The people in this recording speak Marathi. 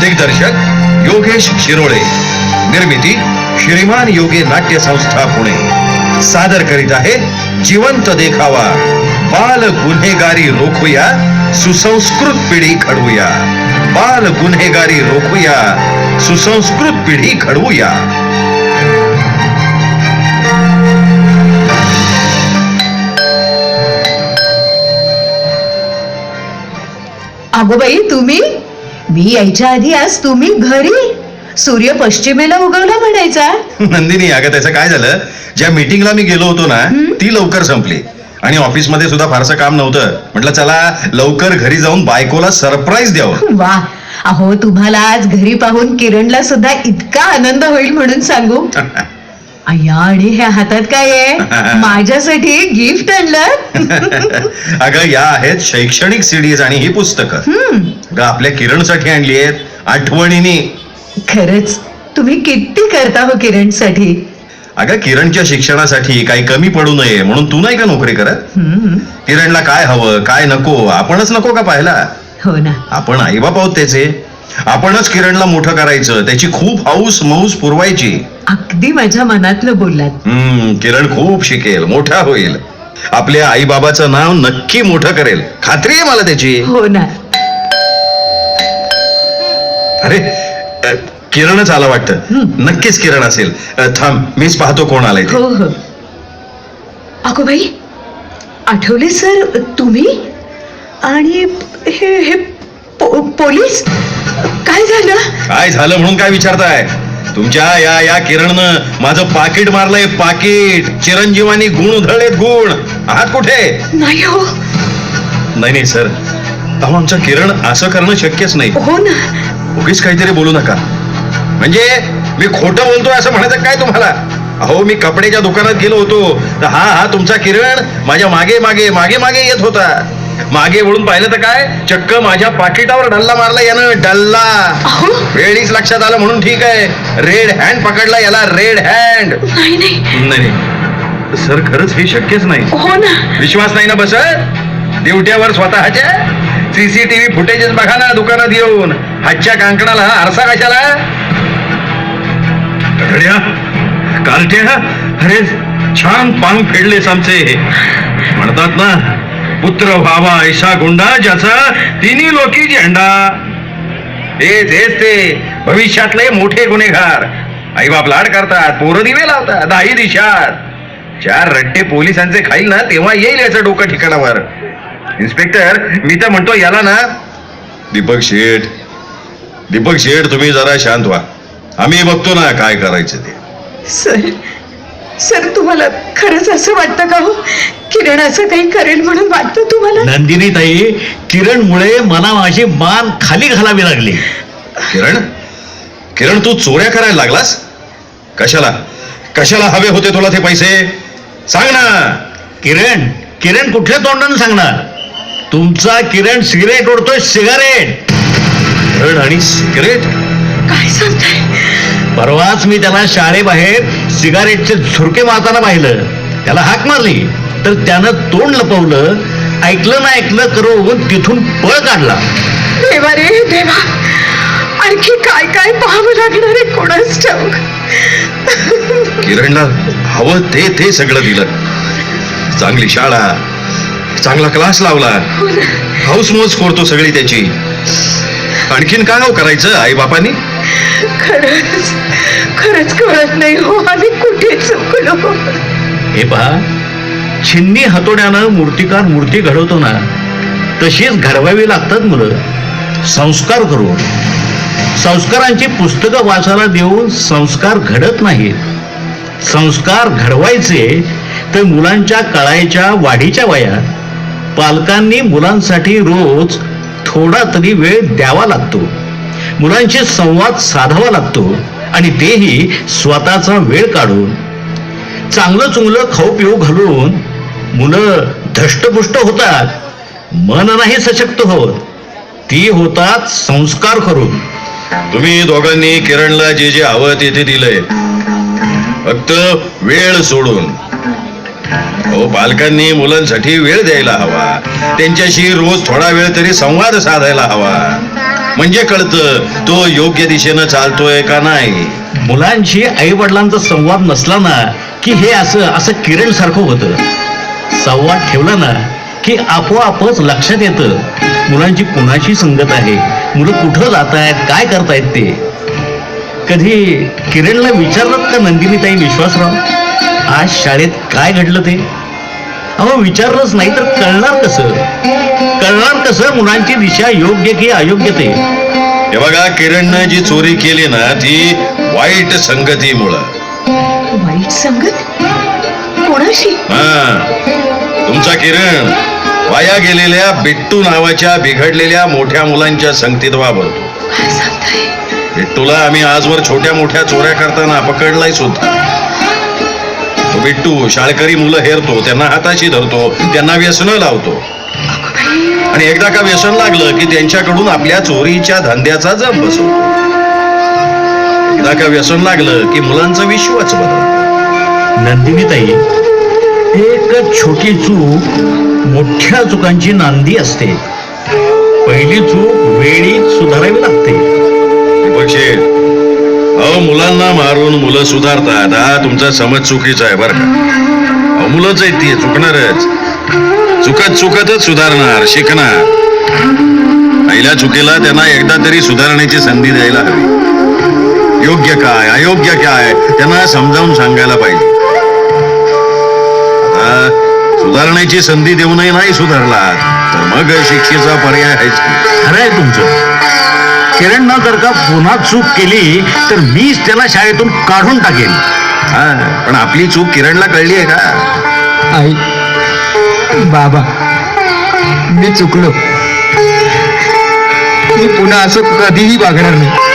दिग्दर्शक योगेश शिरोळे. निर्मिती श्रीमान योगी नाट्य संस्था पुणे. सादर करीत आहे जिवंत देखावा. बाल गुन्हेगारी रोखूया सुसंस्कृत पिढी घडवूया. बाल गुन्हेगारी रोखूया सुसंस्कृत पिढी घडवूया. अगोबाई तुम्ही? मी यायच्या आधी आज तुम्ही घरी? सूर्य पश्चिमेला उगवला म्हणायचा. नंदिनी अगं त्याचं काय झालं? ज्या मीटिंगला मी गेलो होतो ना ती लवकर संपली. आणि ऑफिसमध्ये सुद्धा फारसं काम नव्हतं. म्हटलं चला लवकर घरी जाऊन बायकोला सरप्राईज द्यावं. वा. अहो तुम्हाला आज घरी पाहून किरणला सुद्धा इतका आनंद होईल म्हणून सांगू. अय्या आणि ह्या हातात काय आहे? माझ्यासाठी गिफ्ट आणलं. अगं या आहेत शैक्षणिक सिडीज आणि ही पुस्तकं. अगं आपल्या किरणसाठी आणली आहेत. आठवणीने. खरंच तुम्ही किती करता हो किरणसाठी? अगं किरणच्या शिक्षणासाठी काही कमी पडू नये म्हणून तू नाही का नोकरी करत? हम्म, किरणला काय हवं काय नको आपणच नको का पाहायला? हो ना. आपण आईबाप आहोत त्याचे. आपणच किरणला मोठं करायचं त्याची खूप हाऊस मौस पुरवायची. अगदी माझ्या मनातलं बोललात. हम्म किरण खूप शिकेल मोठा होईल. आपल्या आई बाबाचं नाव नक्की मोठं करेल. खात्री आहे मला त्याची. हो ना. अरे किरणच आला वाटतं. नक्कीच किरण असेल. थांब मीच पाहतो कोण आलाय हो हो. अगो बाई आठवले सर तुम्ही? आणि हे हे पो- पोलीस? काय झालं? काय झालं म्हणून काय विचारताय? तुमच्या या या किरणनं माझं पाकिट मारलंय पाकिट. चिरंजीवानी गुण उधळलेत गुण. आहात कुठे? नाही हो. नाही नाही सर. अहो आमचा किरण असं करणं शक्यच नाही. हो ना. उगीच काहीतरी बोलू नका. म्हणजे मी खोटं बोलतोय असं म्हणायचं काय तुम्हाला? अहो मी कपड्याच्या दुकानात गेलो होतो. तर हा हा तुमचा किरण माझ्या मागे मागे मागे मागे येत होता. मागे वळून पाहिलं तर काय? चक्क माझ्या पाकिटावर डल्ला मारला यानं. डल्ला. वेळीच लक्षात आलं म्हणून ठीक आहे. रेड हँड पकडला याला. रेड हँड नाही सर खरंच हे शक्यच नाही. हो ना. विश्वास नाही ना बस ड्युट्यावर स्वतःच्या सीसीटीव्ही फुटेजेस बघा ना दुकानात येऊन. हातच्या कांकणाला आरसा कशाला? कार्ट्या अरे छान पांग फेडलेस आमचे. म्हणतात ना पुत्र व्हावा ऐसा गुंडा ज्याचा तिन्ही लोकी झेंडा. तेच हेच ते. भविष्यातले मोठे गुन्हेगार. आईबाप लाड करतात पोरं दिवे लावतात दाही दिशात. चार रट्टे पोलिसांचे खाईल ना तेव्हा येईल याचं डोकं ठिकाणावर. इन्स्पेक्टर मी तर म्हणतो याला ना. दीपक शेठ दीपक शेठ तुम्ही जरा शांत व्हा. आम्ही बघतो ना काय करायचं ते. सर सर तुम्हाला खरंच असं वाटतं का हो? किरण असं काही करेल म्हणून वाटतं तुम्हाला? नंदिनी ताई किरणमुळे मला माझी मान खाली घालावी लागली. किरण? किरण तू चोऱ्या करायला लागलास? कशाला? कशाला हवे होते तुला ते पैसे? सांग ना. किरण किरण कुठल्या तोंडाने सांगणार? तुमचा किरण सिगरेट ओढतोय सिगारेट. किरण आणि सिगरेट. काय सांगताय? परवाच मी त्याला शाळेबाहेर सिगारेटचे झुरके मारताना पाहिलं. त्याला हाक मारली. तर त्यानं तोंड लपवलं ऐकलं ना ऐकलं करून तिथून पळ काढला. देवा रे देवा. आणखी काय काय पाहावं लागणार आहे कोणाच ठाऊक? किरणला हवं ते ते सगळं दिलं. चांगली शाळा चांगला क्लास लावला. हाऊस मोज करतो सगळी त्याची. आणखीन काय हो करायचं आई बापानी खरंच खरंच कळत नाही हो आम्ही कुठे चुकलो? हे पहा छिन्नी हातोड्यानं मूर्तिकार मूर्ती घडवतो ना तशीच घडवावी लागतात मुलं. संस्कार करून संस्कारांची पुस्तकं वाचायला देऊन संस्कार घडत नाहीत. संस्कार घडवायचे तर मुलांच्या कळायच्या वाढीच्या वयात. पालकांनी मुलांसाठी रोज थोडा तरी वेळ द्यावा लागतो. मुलांशी संवाद साधावा लागतो आणि तेही स्वतःचा वेळ काढून. चांगलं चुंगलं खाऊ पिऊ घालून मुलं धष्टपुष्ट होतात मन नाही सशक्त होत ती होतात संस्कार करून. तुम्ही दोघांनी किरणला जे जे हवं ते दिलंय फक्त वेळ सोडून. हो पालकांनी मुलांसाठी वेळ द्यायला हवा. त्यांच्याशी रोज थोडा वेळ तरी संवाद साधायला हवा. म्हणजे कळतं तो योग्य दिशेनं चालतोय का नाही? मुलांशी आई वडिलांचा संवाद नसला ना की हे असं असं किरण सारखं होतं. संवाद ठेवला ना की आपोआपच लक्षात येतं. मुलांची कुणाशी संगत आहे? मुलं कुठं जात आहेत काय करतायत ते? कधी किरणला विचारलात का नंदिनीताई विश्वासराव? आज शाळेत काय घडलं ते? अहो विचारलंच नाही तर कळणार कसं? कळणार कसं मुलांची दिशा योग्य की अयोग्य ते? हे बघा किरणनं जी चोरी केली ना ती वाईट संगतीमुळं. वाईट संगत? कोणाशी? हा तुमचा किरण वाया गेलेल्या बिट्टू नावाच्या बिघडलेल्या मोठ्या मुलांच्या संगतीत काय सांगताय? बिट्टूला आम्ही आजवर छोट्या मोठ्या चोऱ्या करताना पकडलाय सुद्धा. बिट्टू शाळकरी मुलं हेरतो त्यांना हाताशी धरतो त्यांना व्यसनं लावतो. आणि एकदा का व्यसन लागलं की त्यांच्याकडून आपल्या चोरीच्या धंद्याचा जम बसवतो. एकदा का व्यसन लागलं की मुलांचं विश्वच बदलतं. नंदिनीताई एक छोटी चूक मोठ्या चुकांची नांदी असते. पहिली चूक वेळी सुधारावी लागते. पक्षी अहो मुलांना मारून मुलं सुधारतात. हा तुमचा समज चुकीचा आहे बरं का? अहो मुलंच आहे ती चुकणारच. चुकत चुकतच सुधारणार शिकणार. पहिल्या चुकीला त्यांना एकदा तरी सुधारण्याची संधी द्यायला हवी. योग्य काय अयोग्य काय त्यांना समजावून सांगायला पाहिजे. आता सुधारण्याची संधी देऊनही नाही सुधारला तर मग शिक्षेचा पर्याय आहेच खरं आहे तुमचं. किरणनं जर का पुन्हा चूक केली तर मीच त्याला शाळेतून काढून टाकेन. हा पण आपली चूक किरणला कळली आहे का? आई बाबा मी चुकलो. मी पुन्हा असं कधीही वागणार नाही.